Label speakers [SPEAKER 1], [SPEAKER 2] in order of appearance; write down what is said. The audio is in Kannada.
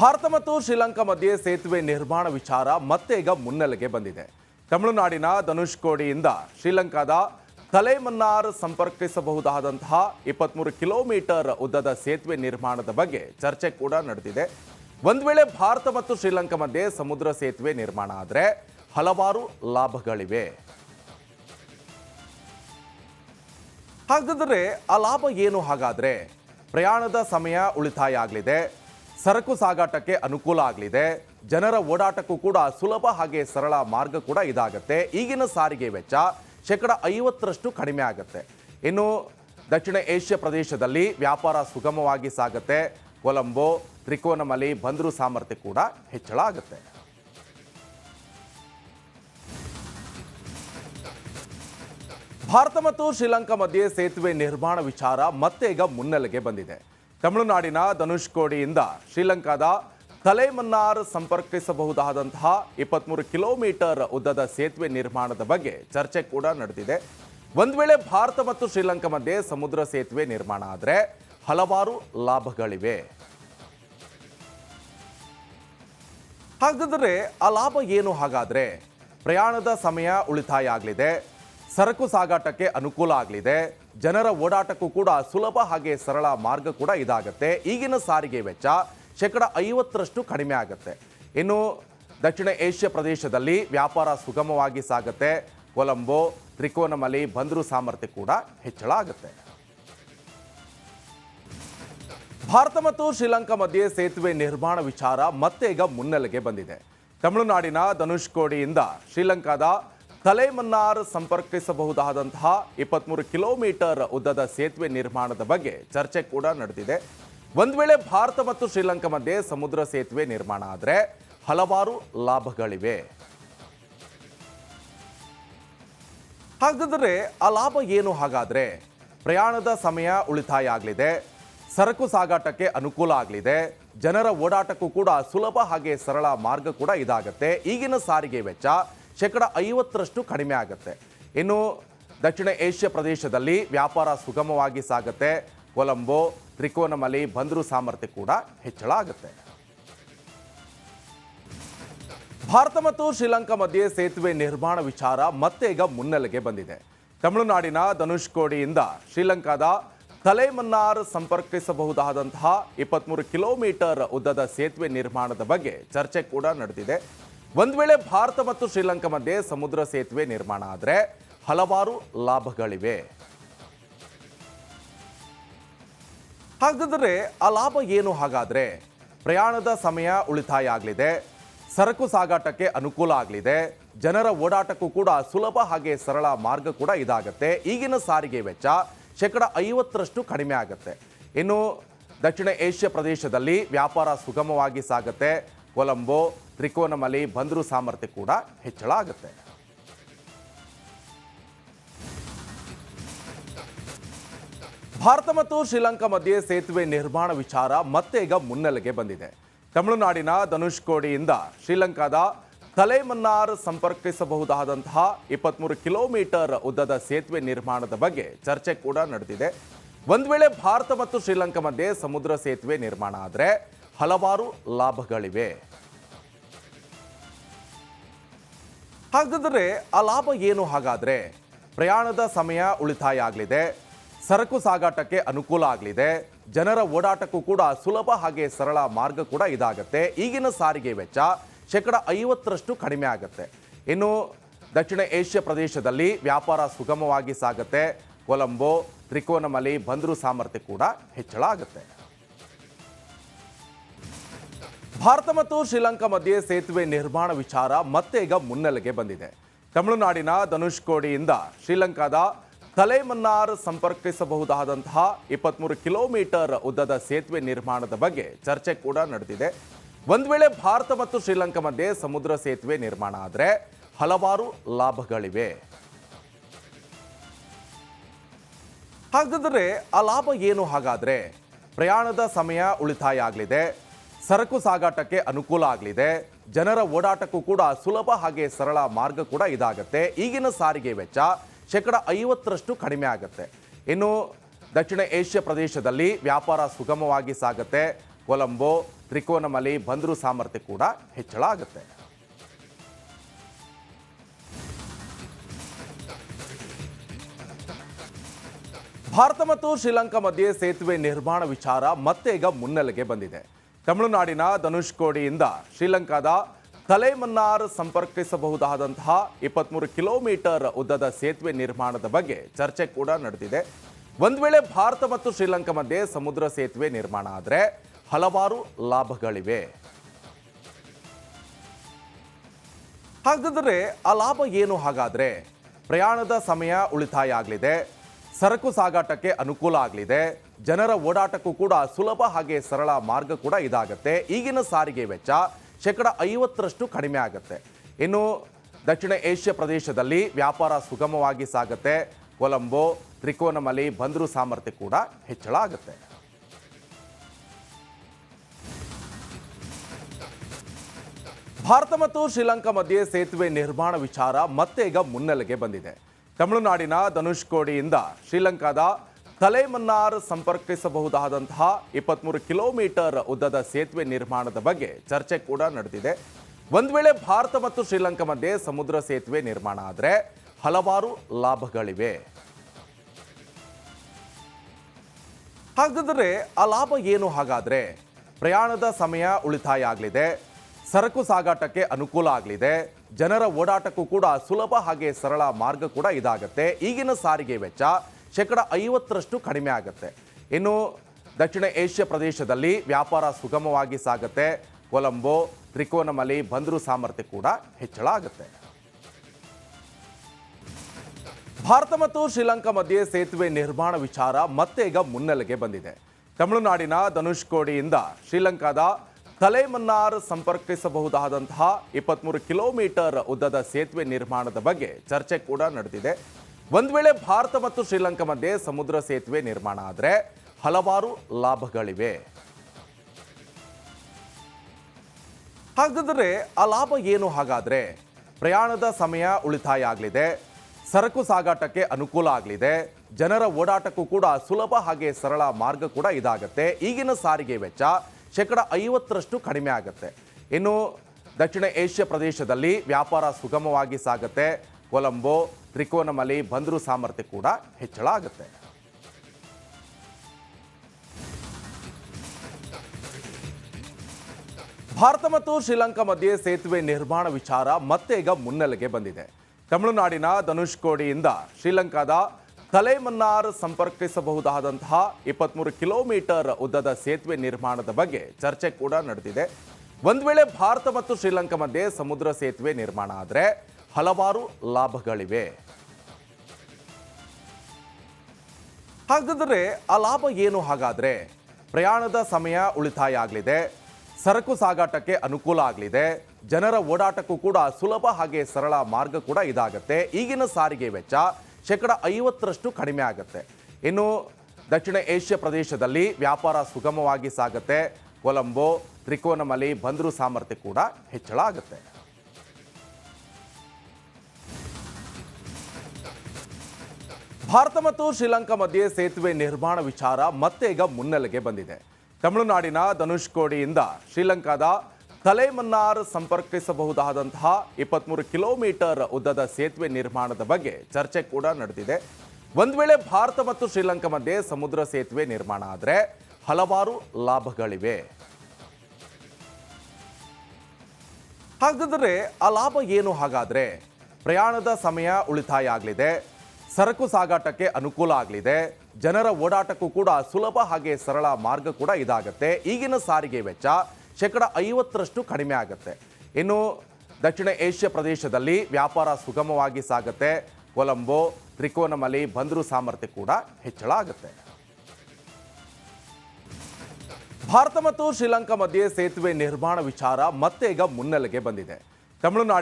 [SPEAKER 1] ಭಾರತ ಮತ್ತು ಶ್ರೀಲಂಕಾ ಮಧ್ಯೆ ಸೇತುವೆ ನಿರ್ಮಾಣ ವಿಚಾರ ಮತ್ತೆ ಈಗ ಮುನ್ನೆಲೆಗೆ ಬಂದಿದೆ. ತಮಿಳುನಾಡಿನ ಧನುಷ್ಕೋಡಿಯಿಂದ ಶ್ರೀಲಂಕಾದ ತಲೆಮನ್ನಾರ್ ಸಂಪರ್ಕಿಸಬಹುದಾದಂತಹ ಇಪ್ಪತ್ಮೂರು ಕಿಲೋಮೀಟರ್ ಉದ್ದದ ಸೇತುವೆ ನಿರ್ಮಾಣದ ಬಗ್ಗೆ ಚರ್ಚೆ ಕೂಡ ನಡೆದಿದೆ. ಒಂದು ವೇಳೆ ಭಾರತ ಮತ್ತು ಶ್ರೀಲಂಕಾ ಮಧ್ಯೆ ಸಮುದ್ರ ಸೇತುವೆ ನಿರ್ಮಾಣ ಆದರೆ ಹಲವಾರು ಲಾಭಗಳಿವೆ. ಹಾಗಾದರೆ ಆ ಲಾಭ ಏನು ಹಾಗಾದರೆ? ಪ್ರಯಾಣದ ಸಮಯ ಉಳಿತಾಯ ಆಗಲಿದೆ. ಸರಕು ಸಾಗಾಟಕ್ಕೆ ಅನುಕೂಲ ಆಗಲಿದೆ. ಜನರ ಓಡಾಟಕ್ಕೂ ಕೂಡ ಸುಲಭ ಹಾಗೆ ಸರಳ ಮಾರ್ಗ ಕೂಡ ಇದಾಗತ್ತೆ. ಈಗಿನ ಸಾರಿಗೆ ವೆಚ್ಚ ಶೇಕಡ ಐವತ್ತರಷ್ಟು ಕಡಿಮೆ ಆಗುತ್ತೆ. ಇನ್ನು ದಕ್ಷಿಣ ಏಷ್ಯಾ ಪ್ರದೇಶದಲ್ಲಿ ವ್ಯಾಪಾರ ಸುಗಮವಾಗಿ ಸಾಗುತ್ತೆ. ಕೊಲಂಬೋ, ತ್ರಿಕೋನಮಲಿ ಬಂದರು ಸಾಮರ್ಥ್ಯ ಕೂಡ ಹೆಚ್ಚಳ ಆಗುತ್ತೆ. ಭಾರತ ಮತ್ತು ಶ್ರೀಲಂಕಾ ಮಧ್ಯೆ ಸೇತುವೆ ನಿರ್ಮಾಣ ವಿಚಾರ ಮತ್ತೆ ಈಗ ಮುನ್ನೆಲೆಗೆ ಬಂದಿದೆ. ತಮಿಳುನಾಡಿನ ಧನುಷ್ಕೋಡಿಯಿಂದ ಶ್ರೀಲಂಕಾದ ತಲೆಮನ್ನಾರ್ ಸಂಪರ್ಕಿಸಬಹುದಾದಂತಹ ಇಪ್ಪತ್ಮೂರು ಕಿಲೋಮೀಟರ್ ಉದ್ದದ ಸೇತುವೆ ನಿರ್ಮಾಣದ ಬಗ್ಗೆ ಚರ್ಚೆ ಕೂಡ ನಡೆದಿದೆ. ಒಂದು ವೇಳೆ ಭಾರತ ಮತ್ತು ಶ್ರೀಲಂಕಾ ಮಧ್ಯೆ ಸಮುದ್ರ ಸೇತುವೆ ನಿರ್ಮಾಣ ಆದರೆ ಹಲವಾರು ಲಾಭಗಳಿವೆ. ಹಾಗಾದರೆ ಆ ಲಾಭ ಏನು ಹಾಗಾದರೆ? ಪ್ರಯಾಣದ ಸಮಯ ಉಳಿತಾಯ ಆಗಲಿದೆ. ಸರಕು ಸಾಗಾಟಕ್ಕೆ ಅನುಕೂಲ ಆಗಲಿದೆ. ಜನರ ಓಡಾಟಕ್ಕೂ ಕೂಡ ಸುಲಭ ಹಾಗೆ ಸರಳ ಮಾರ್ಗ ಕೂಡ ಇದಾಗುತ್ತೆ. ಈಗಿನ ಸಾರಿಗೆ ವೆಚ್ಚ ಶೇಕಡ ಐವತ್ತರಷ್ಟು ಕಡಿಮೆ ಆಗುತ್ತೆ. ಇನ್ನು ದಕ್ಷಿಣ ಏಷ್ಯಾ ಪ್ರದೇಶದಲ್ಲಿ ವ್ಯಾಪಾರ ಸುಗಮವಾಗಿ ಸಾಗುತ್ತೆ. ಕೊಲಂಬೋ ತ್ರಿಕೋನಮಲಿ ಬಂದರು ಸಾಮರ್ಥ್ಯ ಕೂಡ ಹೆಚ್ಚಳ ಆಗುತ್ತೆ. ಭಾರತ ಮತ್ತು ಶ್ರೀಲಂಕಾ ಮಧ್ಯೆ ಸೇತುವೆ ನಿರ್ಮಾಣ ವಿಚಾರ ಮತ್ತೆ ಈಗ ಮುನ್ನೆಲೆಗೆ ಬಂದಿದೆ. ತಮಿಳುನಾಡಿನ ಧನುಷ್ಕೋಡಿಯಿಂದ ಶ್ರೀಲಂಕಾದ ತಲೆಮನ್ನಾರ್ ಸಂಪರ್ಕಿಸಬಹುದಾದಂತಹ ಇಪ್ಪತ್ಮೂರು ಕಿಲೋಮೀಟರ್ ಉದ್ದದ ಸೇತುವೆ ನಿರ್ಮಾಣದ ಬಗ್ಗೆ ಚರ್ಚೆ ಕೂಡ ನಡೆದಿದೆ. ಒಂದು ವೇಳೆ ಭಾರತ ಮತ್ತು ಶ್ರೀಲಂಕಾ ಮಧ್ಯೆ ಸಮುದ್ರ ಸೇತುವೆ ನಿರ್ಮಾಣ ಆದರೆ ಹಲವಾರು ಲಾಭಗಳಿವೆ. ಹಾಗಾದರೆ ಆ ಲಾಭ ಏನು ಹಾಗಾದರೆ? ಪ್ರಯಾಣದ ಸಮಯ ಉಳಿತಾಯ ಆಗಲಿದೆ. ಸರಕು ಸಾಗಾಟಕ್ಕೆ ಅನುಕೂಲ ಆಗಲಿದೆ. ಜನರ ಓಡಾಟಕ್ಕೂ ಕೂಡ ಸುಲಭ ಹಾಗೆ ಸರಳ ಮಾರ್ಗ ಕೂಡ ಇದಾಗತ್ತೆ. ಈಗಿನ ಸಾರಿಗೆ ವೆಚ್ಚ ಶೇಕಡ ಐವತ್ತರಷ್ಟು ಕಡಿಮೆ ಆಗುತ್ತೆ. ಇನ್ನು ದಕ್ಷಿಣ ಏಷ್ಯಾ ಪ್ರದೇಶದಲ್ಲಿ ವ್ಯಾಪಾರ ಸುಗಮವಾಗಿ ಸಾಗುತ್ತೆ. ಕೊಲಂಬೋ ತ್ರಿಕೋನಮಲಿ ಬಂದರು ಸಾಮರ್ಥ್ಯ ಕೂಡ ಹೆಚ್ಚಳ ಆಗುತ್ತೆ. ಭಾರತ ಮತ್ತು ಶ್ರೀಲಂಕಾ ಮಧ್ಯೆ ಸೇತುವೆ ನಿರ್ಮಾಣ ವಿಚಾರ ಮತ್ತೆ ಈಗ ಮುನ್ನೆಲೆಗೆ ಬಂದಿದೆ. ತಮಿಳುನಾಡಿನ ಧನುಷ್ಕೋಡಿಯಿಂದ ಶ್ರೀಲಂಕಾದ ತಲೆಮನ್ನಾರ್ ಸಂಪರ್ಕಿಸಬಹುದಾದಂತಹ ಇಪ್ಪತ್ಮೂರು ಕಿಲೋಮೀಟರ್ ಉದ್ದದ ಸೇತುವೆ ನಿರ್ಮಾಣದ ಬಗ್ಗೆ ಚರ್ಚೆ ಕೂಡ ನಡೆದಿದೆ. ಒಂದ್ ವೇಳೆ ಭಾರತ ಮತ್ತು ಶ್ರೀಲಂಕಾ ಮಧ್ಯೆ ಸಮುದ್ರ ಸೇತುವೆ ನಿರ್ಮಾಣ ಆದರೆ ಹಲವಾರು ಲಾಭಗಳಿವೆ. ಹಾಗಾದರೆ ಆ ಲಾಭ ಏನು ಹಾಗಾದರೆ? ಪ್ರಯಾಣದ ಸಮಯ ಉಳಿತಾಯ ಆಗಲಿದೆ, ಸರಕು ಸಾಗಾಟಕ್ಕೆ ಅನುಕೂಲ ಆಗಲಿದೆ, ಜನರ ಓಡಾಟಕ್ಕೂ ಕೂಡ ಸುಲಭ ಹಾಗೆ ಸರಳ ಮಾರ್ಗ ಕೂಡ ಇದಾಗತ್ತೆ. ಈಗಿನ ಸಾರಿಗೆ ವೆಚ್ಚ ಶೇಕಡ ಐವತ್ತರಷ್ಟು ಕಡಿಮೆ ಆಗುತ್ತೆ. ಇನ್ನು ದಕ್ಷಿಣ ಏಷ್ಯಾ ಪ್ರದೇಶದಲ್ಲಿ ವ್ಯಾಪಾರ ಸುಗಮವಾಗಿ ಸಾಗುತ್ತೆ ಕೊಲಂಬೋ ತ್ರಿಕೋನಮಲಿ ಬಂದರು ಸಾಮರ್ಥ್ಯ ಕೂಡ ಹೆಚ್ಚಳ ಆಗುತ್ತೆ. ಭಾರತ ಮತ್ತು ಶ್ರೀಲಂಕಾ ಮಧ್ಯೆ ಸೇತುವೆ ನಿರ್ಮಾಣ ವಿಚಾರ ಮತ್ತೆ ಈಗ ಮುನ್ನೆಲೆಗೆ ಬಂದಿದೆ. ತಮಿಳುನಾಡಿನ ಧನುಷ್ಕೋಡಿಯಿಂದ ಶ್ರೀಲಂಕಾದ ತಲೆಮನ್ನಾರ್ ಸಂಪರ್ಕಿಸಬಹುದಾದಂತಹ ಇಪ್ಪತ್ಮೂರು ಕಿಲೋಮೀಟರ್ ಉದ್ದದ ಸೇತುವೆ ನಿರ್ಮಾಣದ ಬಗ್ಗೆ ಚರ್ಚೆ ಕೂಡ ನಡೆದಿದೆ. ಒಂದು ವೇಳೆ ಭಾರತ ಮತ್ತು ಶ್ರೀಲಂಕಾ ಮಧ್ಯೆ ಸಮುದ್ರ ಸೇತುವೆ ನಿರ್ಮಾಣ ಆದರೆ ಹಲವಾರು ಲಾಭಗಳಿವೆ. ಹಾಗಾದರೆ ಆ ಲಾಭ ಏನು ಹಾಗಾದರೆ? ಪ್ರಯಾಣದ ಸಮಯ ಉಳಿತಾಯ ಆಗಲಿದೆ. ಸರಕು ಸಾಗಾಟಕ್ಕೆ ಅನುಕೂಲ ಆಗಲಿದೆ. ಜನರ ಓಡಾಟಕ್ಕೂ ಕೂಡ ಸುಲಭ ಹಾಗೆ ಸರಳ ಮಾರ್ಗ ಕೂಡ ಇದಾಗತ್ತೆ. ಈಗಿನ ಸಾರಿಗೆ ವೆಚ್ಚ ಶೇಕಡ ಐವತ್ತರಷ್ಟು ಕಡಿಮೆ ಆಗುತ್ತೆ. ಇನ್ನು ದಕ್ಷಿಣ ಏಷ್ಯಾ ಪ್ರದೇಶದಲ್ಲಿ ವ್ಯಾಪಾರ ಸುಗಮವಾಗಿ ಸಾಗುತ್ತೆ. ಕೊಲಂಬೋ ತ್ರಿಕೋನಮಲಿ ಬಂದರು ಸಾಮರ್ಥ್ಯ ಕೂಡ ಹೆಚ್ಚಳ ಆಗುತ್ತೆ. ಭಾರತ ಮತ್ತು ಶ್ರೀಲಂಕಾ ಮಧ್ಯೆ ಸೇತುವೆ ನಿರ್ಮಾಣ ವಿಚಾರ ಮತ್ತೆ ಈಗ ಮುನ್ನೆಲೆಗೆ ಬಂದಿದೆ. ತಮಿಳುನಾಡಿನ ಧನುಷ್ಕೋಡಿಯಿಂದ ಶ್ರೀಲಂಕಾದ ತಲೆಮನ್ನಾರ್ ಸಂಪರ್ಕಿಸಬಹುದಾದಂತಹ ಇಪ್ಪತ್ಮೂರು ಕಿಲೋಮೀಟರ್ ಉದ್ದದ ಸೇತುವೆ ನಿರ್ಮಾಣದ ಬಗ್ಗೆ ಚರ್ಚೆ ಕೂಡ ನಡೆದಿದೆ. ಒಂದು ವೇಳೆ ಭಾರತ ಮತ್ತು ಶ್ರೀಲಂಕಾ ಮಧ್ಯೆ ಸಮುದ್ರ ಸೇತುವೆ ನಿರ್ಮಾಣ ಆದರೆ ಹಲವಾರು ಲಾಭಗಳಿವೆ. ಹಾಗಾದರೆ ಆ ಲಾಭ ಏನು ಹಾಗಾದರೆ? ಪ್ರಯಾಣದ ಸಮಯ ಉಳಿತಾಯ ಆಗಲಿದೆ. ಸರಕು ಸಾಗಾಟಕ್ಕೆ ಅನುಕೂಲ ಆಗಲಿದೆ. ಜನರ ಓಡಾಟಕ್ಕೂ ಕೂಡ ಸುಲಭ ಹಾಗೆ ಸರಳ ಮಾರ್ಗ ಕೂಡ ಇದಾಗತ್ತೆ. ಈಗಿನ ಸಾರಿಗೆ ವೆಚ್ಚ ಶೇಕಡ ಐವತ್ತರಷ್ಟು ಕಡಿಮೆ ಆಗುತ್ತೆ. ಇನ್ನು ದಕ್ಷಿಣ ಏಷ್ಯಾ ಪ್ರದೇಶದಲ್ಲಿ ವ್ಯಾಪಾರ ಸುಗಮವಾಗಿ ಸಾಗುತ್ತೆ. ಕೊಲಂಬೋ ತ್ರಿಕೋನಮಲಿ ಬಂದರು ಸಾಮರ್ಥ್ಯ ಕೂಡ ಹೆಚ್ಚಳ ಆಗುತ್ತೆ. ಭಾರತ ಮತ್ತು ಶ್ರೀಲಂಕಾ ಮಧ್ಯೆ ಸೇತುವೆ ನಿರ್ಮಾಣ ವಿಚಾರ ಮತ್ತೆ ಈಗ ಮುನ್ನೆಲೆಗೆ ಬಂದಿದೆ. ತಮಿಳುನಾಡಿನ ಧನುಷ್ಕೋಡಿಯಿಂದ ಶ್ರೀಲಂಕಾದ ತಲೆಮನ್ನಾರ್ ಸಂಪರ್ಕಿಸಬಹುದಾದಂತಹ ಇಪ್ಪತ್ಮೂರು ಕಿಲೋಮೀಟರ್ ಉದ್ದದ ಸೇತುವೆ ನಿರ್ಮಾಣದ ಬಗ್ಗೆ ಚರ್ಚೆ ಕೂಡ ನಡೆದಿದೆ. ಒಂದು ವೇಳೆ ಭಾರತ ಮತ್ತು ಶ್ರೀಲಂಕಾ ಮಧ್ಯೆ ಸಮುದ್ರ ಸೇತುವೆ ನಿರ್ಮಾಣ ಆದರೆ ಹಲವಾರು ಲಾಭಗಳಿವೆ. ಹಾಗಾದರೆ ಆ ಲಾಭ ಏನು ಹಾಗಾದರೆ? ಪ್ರಯಾಣದ ಸಮಯ ಉಳಿತಾಯ ಆಗಲಿದೆ. ಸರಕು ಸಾಗಾಟಕ್ಕೆ ಅನುಕೂಲ ಆಗಲಿದೆ. ಜನರ ಓಡಾಟಕ್ಕೂ ಕೂಡ ಸುಲಭ ಹಾಗೆ ಸರಳ ಮಾರ್ಗ ಕೂಡ ಇದಾಗತ್ತೆ. ಈಗಿನ ಸಾರಿಗೆ ವೆಚ್ಚ ಶೇಕಡ ಐವತ್ತರಷ್ಟು ಕಡಿಮೆ ಆಗುತ್ತೆ. ಇನ್ನು ದಕ್ಷಿಣ ಏಷ್ಯಾ ಪ್ರದೇಶದಲ್ಲಿ ವ್ಯಾಪಾರ ಸುಗಮವಾಗಿ ಸಾಗುತ್ತೆ. ಕೊಲಂಬೋ ತ್ರಿಕೋನಮಲಿ ಬಂದರು ಸಾಮರ್ಥ್ಯ ಕೂಡ ಹೆಚ್ಚಳ ಆಗುತ್ತೆ. ಭಾರತ ಮತ್ತು ಶ್ರೀಲಂಕಾ ಮಧ್ಯೆ ಸೇತುವೆ ನಿರ್ಮಾಣ ವಿಚಾರ ಮತ್ತೆ ಈಗ ಮುನ್ನೆಲೆಗೆ ಬಂದಿದೆ. ತಮಿಳುನಾಡಿನ ಧನುಷ್ಕೋಡಿಯಿಂದ ಶ್ರೀಲಂಕಾದ ತಲೆಮನ್ನಾರ್ ಸಂಪರ್ಕಿಸಬಹುದಾದಂತಹ ಇಪ್ಪತ್ಮೂರು ಕಿಲೋಮೀಟರ್ ಉದ್ದದ ಸೇತುವೆ ನಿರ್ಮಾಣದ ಬಗ್ಗೆ ಚರ್ಚೆ ಕೂಡ ನಡೆದಿದೆ. ಒಂದು ವೇಳೆ ಭಾರತ ಮತ್ತು ಶ್ರೀಲಂಕಾ ಮಧ್ಯೆ ಸಮುದ್ರ ಸೇತುವೆ ನಿರ್ಮಾಣ ಆದರೆ ಹಲವಾರು ಲಾಭಗಳಿವೆ. ಹಾಗಾದರೆ ಆ ಲಾಭ ಏನು ಹಾಗಾದರೆ? ಪ್ರಯಾಣದ ಸಮಯ ಉಳಿತಾಯ ಆಗಲಿದೆ. ಸರಕು ಸಾಗಾಟಕ್ಕೆ ಅನುಕೂಲ ಆಗಲಿದೆ. ಜನರ ಓಡಾಟಕ್ಕೂ ಕೂಡ ಸುಲಭ ಹಾಗೆ ಸರಳ ಮಾರ್ಗ ಕೂಡ ಇದಾಗುತ್ತೆ. ಈಗಿನ ಸಾರಿಗೆ ವೆಚ್ಚ ಶೇಕಡ ಐವತ್ತರಷ್ಟು ಕಡಿಮೆ ಆಗುತ್ತೆ. ಇನ್ನು ದಕ್ಷಿಣ ಏಷ್ಯಾ ಪ್ರದೇಶದಲ್ಲಿ ವ್ಯಾಪಾರ ಸುಗಮವಾಗಿ ಸಾಗುತ್ತೆ. ಕೊಲಂಬೋ, ತ್ರಿಕೋನಮಲಿ ಬಂದರು ಸಾಮರ್ಥ್ಯ ಕೂಡ ಹೆಚ್ಚಳ ಆಗುತ್ತೆ. ಭಾರತ ಮತ್ತು ಶ್ರೀಲಂಕಾ ಮಧ್ಯೆ ಸೇತುವೆ ನಿರ್ಮಾಣ ವಿಚಾರ ಮತ್ತೆ ಈಗ ಮುನ್ನೆಲೆಗೆ ಬಂದಿದೆ. ತಮಿಳುನಾಡಿನ ಧನುಷ್ಕೋಡಿಯಿಂದ ಶ್ರೀಲಂಕಾದ ತಲೆಮನ್ನಾರ್ ಸಂಪರ್ಕಿಸಬಹುದಾದಂತಹ ಇಪ್ಪತ್ಮೂರು ಕಿಲೋಮೀಟರ್ ಉದ್ದದ ಸೇತುವೆ ನಿರ್ಮಾಣದ ಬಗ್ಗೆ ಚರ್ಚೆ ಕೂಡ ನಡೆದಿದೆ. ಒಂದು ವೇಳೆ ಭಾರತ ಮತ್ತು ಶ್ರೀಲಂಕಾ ಮಧ್ಯೆ ಸಮುದ್ರ ಸೇತುವೆ ನಿರ್ಮಾಣ ಆದರೆ ಹಲವಾರು ಲಾಭಗಳಿವೆ. ಹಾಗಾದರೆ ಆ ಲಾಭ ಏನು ಹಾಗಾದರೆ? ಪ್ರಯಾಣದ ಸಮಯ ಉಳಿತಾಯ ಆಗಲಿದೆ. ಸರಕು ಸಾಗಾಟಕ್ಕೆ ಅನುಕೂಲ ಆಗಲಿದೆ. ಜನರ ಓಡಾಟಕ್ಕೂ ಕೂಡ ಸುಲಭ ಹಾಗೆ ಸರಳ ಮಾರ್ಗ ಕೂಡ ಇದಾಗತ್ತೆ. ಈಗಿನ ಸಾರಿಗೆ ವೆಚ್ಚ ಶೇಕಡ ಐವತ್ತರಷ್ಟು ಕಡಿಮೆ ಆಗುತ್ತೆ. ಇನ್ನು ದಕ್ಷಿಣ ಏಷ್ಯಾ ಪ್ರದೇಶದಲ್ಲಿ ವ್ಯಾಪಾರ ಸುಗಮವಾಗಿ ಸಾಗುತ್ತೆ. ಕೊಲಂಬೋ, ತ್ರಿಕೋನಮಲಿ ಬಂದರು ಸಾಮರ್ಥ್ಯ ಕೂಡ ಹೆಚ್ಚಳ ಆಗುತ್ತೆ. ಭಾರತ ಮತ್ತು ಶ್ರೀಲಂಕಾ ಮಧ್ಯೆ ಸೇತುವೆ ನಿರ್ಮಾಣ ವಿಚಾರ ಮತ್ತೆ ಈಗ ಮುನ್ನೆಲೆಗೆ ಬಂದಿದೆ. ತಮಿಳುನಾಡಿನ ಧನುಷ್ಕೋಡಿಯಿಂದ ಶ್ರೀಲಂಕಾದ ತಲೆಮನ್ನಾರ್ ಸಂಪರ್ಕಿಸಬಹುದಾದಂತಹ ಇಪ್ಪತ್ಮೂರು ಕಿಲೋಮೀಟರ್ ಉದ್ದದ ಸೇತುವೆ ನಿರ್ಮಾಣದ ಬಗ್ಗೆ ಚರ್ಚೆ ಕೂಡ ನಡೆದಿದೆ. ಒಂದು ವೇಳೆ ಭಾರತ ಮತ್ತು ಶ್ರೀಲಂಕಾ ಮಧ್ಯೆ ಸಮುದ್ರ ಸೇತುವೆ ನಿರ್ಮಾಣ ಆದರೆ ಹಲವಾರು ಲಾಭಗಳಿವೆ. ಹಾಗಾದರೆ ಆ ಲಾಭ ಏನು ಹಾಗಾದರೆ? ಪ್ರಯಾಣದ ಸಮಯ ಉಳಿತಾಯ ಆಗಲಿದೆ. ಸರಕು ಸಾಗಾಟಕ್ಕೆ ಅನುಕೂಲ ಆಗಲಿದೆ. ಜನರ ಓಡಾಟಕ್ಕೂ ಕೂಡ ಸುಲಭ ಹಾಗೆ ಸರಳ ಮಾರ್ಗ ಕೂಡ ಇದಾಗತ್ತೆ. ಈಗಿನ ಸಾರಿಗೆ ವೆಚ್ಚ ಶೇಕಡ ಐವತ್ತರಷ್ಟು ಕಡಿಮೆ ಆಗುತ್ತೆ. ಇನ್ನು ದಕ್ಷಿಣ ಏಷ್ಯಾ ಪ್ರದೇಶದಲ್ಲಿ ವ್ಯಾಪಾರ ಸುಗಮವಾಗಿ ಸಾಗುತ್ತೆ. ಕೊಲಂಬೋ, ತ್ರಿಕೋನಮಲಿ ಬಂದರು ಸಾಮರ್ಥ್ಯ ಕೂಡ ಹೆಚ್ಚಳ ಆಗುತ್ತೆ. ಭಾರತ ಮತ್ತು ಶ್ರೀಲಂಕಾ ಮಧ್ಯೆ ಸೇತುವೆ ನಿರ್ಮಾಣ ವಿಚಾರ ಮತ್ತೆ ಈಗ ಮುನ್ನೆಲೆಗೆ ಬಂದಿದೆ. ತಮಿಳುನಾಡಿನ ಧನುಷ್ಕೋಡಿಯಿಂದ ಶ್ರೀಲಂಕಾದ ತಲೆಮನ್ನಾರ್ ಸಂಪರ್ಕಿಸಬಹುದಾದಂತಹ ಇಪ್ಪತ್ಮೂರು ಕಿಲೋಮೀಟರ್ ಉದ್ದದ ಸೇತುವೆ ನಿರ್ಮಾಣದ ಬಗ್ಗೆ ಚರ್ಚೆ ಕೂಡ ನಡೆದಿದೆ. ಒಂದು ವೇಳೆ ಭಾರತ ಮತ್ತು ಶ್ರೀಲಂಕಾ ಮಧ್ಯೆ ಸಮುದ್ರ ಸೇತುವೆ ನಿರ್ಮಾಣ ಆದರೆ ಹಲವಾರು ಲಾಭಗಳಿವೆ. ಹಾಗಾದರೆ ಆ ಲಾಭ ಏನು ಹಾಗಾದರೆ? ಪ್ರಯಾಣದ ಸಮಯ ಉಳಿತಾಯ ಆಗಲಿದೆ. ಸರಕು ಸಾಗಾಟಕ್ಕೆ ಅನುಕೂಲ ಆಗಲಿದೆ. ಜನರ ಓಡಾಟಕ್ಕೂ ಕೂಡ ಸುಲಭ ಹಾಗೆ ಸರಳ ಮಾರ್ಗ ಕೂಡ ಇದಾಗತ್ತೆ. ಈಗಿನ ಸಾರಿಗೆ ವೆಚ್ಚ ಶೇಕಡ ಐವತ್ತರಷ್ಟು ಕಡಿಮೆ ಆಗುತ್ತೆ. ಇನ್ನು ದಕ್ಷಿಣ ಏಷ್ಯಾ ಪ್ರದೇಶದಲ್ಲಿ ವ್ಯಾಪಾರ ಸುಗಮವಾಗಿ ಸಾಗುತ್ತೆ. ಕೊಲಂಬೋ ತ್ರಿಕೋನಮಲಿ ಬಂದರು ಸಾಮರ್ಥ್ಯ ಕೂಡ ಹೆಚ್ಚಳ ಆಗುತ್ತೆ. ಭಾರತ ಮತ್ತು ಶ್ರೀಲಂಕಾ ಮಧ್ಯೆ ಸೇತುವೆ ನಿರ್ಮಾಣ ವಿಚಾರ ಮತ್ತೆ ಈಗ ಮುನ್ನೆಲೆಗೆ ಬಂದಿದೆ. ತಮಿಳುನಾಡು